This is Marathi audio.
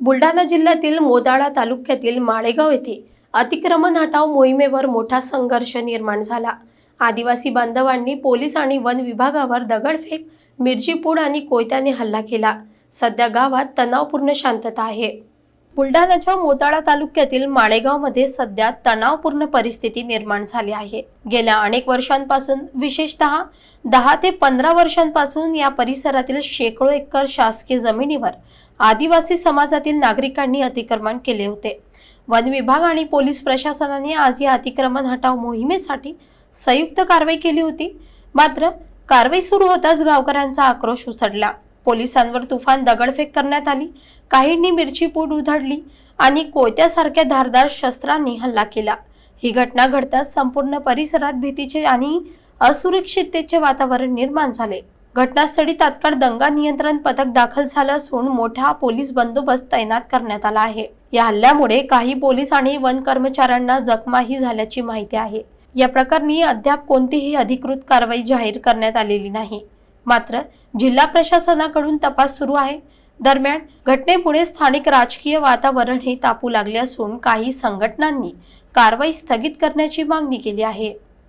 बुलढाणा जिल्ह्यातील मोदाळा तालुक्यातील माळेगाव येथे अतिक्रमण हटाव मोहिमेवर मोठा संघर्ष निर्माण झाला. आदिवासी बांधवांनी पोलीस आणि वन विभागावर दगडफेक मिरचीपूड आणि कोयत्याने हल्ला केला. सध्या गावात तणावपूर्ण शांतता आहे. बुलढाण्याच्या मोताळा तालुक्यातील माळेगावमध्ये सध्या तणावपूर्ण परिस्थिती निर्माण झाली आहे. गेल्या अनेक वर्षांपासून विशेषतः दहा ते पंधरा वर्षांपासून या परिसरातील शेकडो एकर शासकीय जमिनीवर आदिवासी समाजातील नागरिकांनी अतिक्रमण केले होते. वन विभाग आणि पोलीस प्रशासनाने आज या अतिक्रमण हटाव मोहिमेसाठी संयुक्त कारवाई केली होती. मात्र कारवाई सुरू होताच गावकऱ्यांचा आक्रोश उसडला पोलिसांवर तुफान दगडफेक करण्यात आली. काहींनी मिरची पूड उधळली आणि कोयत्यासारख्या धारदार शस्त्रांनी हल्ला केला. ही घटना घडताच संपूर्ण परिसरात भीतीचे आणि असुरक्षिततेचे वातावरण निर्माण झाले. घटनास्थळी तात्काळ दंगा नियंत्रण पथक दाखल झालं असून मोठा पोलीस बंदोबस्त तैनात करण्यात आला आहे. या हल्ल्यामुळे काही पोलीस आणि वन कर्मचाऱ्यांना जखमाही झाल्याची माहिती आहे. या प्रकरणी अद्याप कोणतीही अधिकृत कारवाई जाहीर करण्यात आलेली नाही. मात्र जिल्हा प्रशासनाकडून तपास सुरू आहे. दरम्यान घटनेपुढे स्थानिक राजकीय वातावरण हे तापू लागले असून काही संघटनांनी कारवाई स्थगित करण्याची मागणी केली आहे.